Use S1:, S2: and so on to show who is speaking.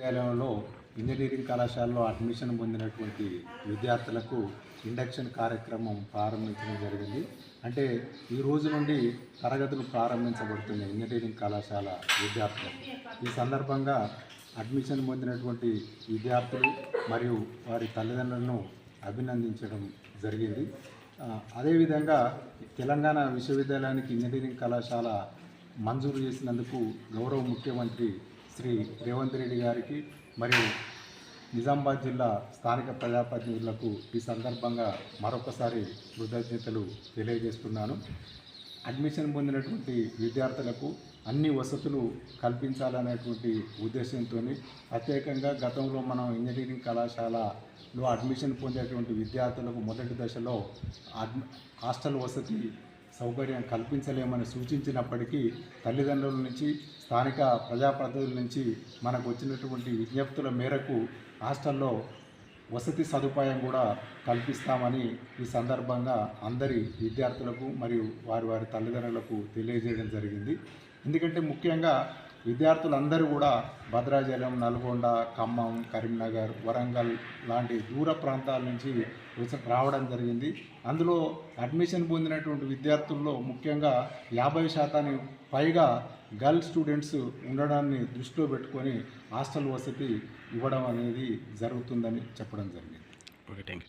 S1: విద్యాలయంలో engineering కళాశాలలో admission పొందినటువంటి విద్యార్థులకు ఇండక్షన్ కార్యక్రమం ప్రారంభించడం జరిగింది. అంటే ఈ రోజు నుండి తరగతులు ప్రారంభించబడుతున్నాయి ఇంజనీరింగ్ కళాశాల విద్యార్థులకు ఈ సందర్భంగా అడ్మిషన్ పొందినటువంటి విద్యార్థులు మరియు వారి తల్లిదండ్రులను అభినందించడం జరిగింది. అదేవిధంగా తెలంగాణ విశ్వవిద్యాలయానికి ఇంజనీరింగ్ కళాశాల మంజూరు చేసినందుకు గౌరవ ముఖ్యమంత్రి శ్రీ రేవంత్ రెడ్డి గారికి మరియు నిజామాబాద్ జిల్లా స్థానిక ప్రజాప్రతినిధులకు ఈ సందర్భంగా మరొకసారి కృతజ్ఞతలు తెలియజేస్తున్నాను. అడ్మిషన్ పొందినటువంటి విద్యార్థులకు అన్ని వసతులు కల్పించాలనేటువంటి ఉద్దేశంతో ప్రత్యేకంగా గతంలో మనం ఇంజనీరింగ్ కళాశాలలో అడ్మిషన్ పొందేటువంటి విద్యార్థులకు మొదటి దశలో అడ్మి హాస్టల్ వసతి సౌకర్యం కల్పించలేమని సూచించినప్పటికీ తల్లిదండ్రుల నుంచి స్థానిక ప్రజాప్రతినిధుల నుంచి మనకు వచ్చినటువంటి విజ్ఞప్తుల మేరకు హాస్టల్లో వసతి సదుపాయం కూడా కల్పిస్తామని ఈ సందర్భంగా అందరి విద్యార్థులకు మరియు వారి వారి తల్లిదండ్రులకు తెలియజేయడం జరిగింది. ఎందుకంటే ముఖ్యంగా విద్యార్థులందరూ కూడా భద్రాచలం నల్గొండ ఖమ్మం కరీంనగర్ వరంగల్ లాంటి దూర ప్రాంతాల నుంచి వచ్చి- రావడం జరిగింది. అందులో అడ్మిషన్ పొందినటువంటి విద్యార్థుల్లో ముఖ్యంగా యాభై శాతానికి పైగా గర్ల్ స్టూడెంట్స్ ఉండడాన్ని దృష్టిలో పెట్టుకొని హాస్టల్ వసతి ఇవ్వడం అనేది జరుగుతుందని చెప్పడం జరిగింది.
S2: Okay thank you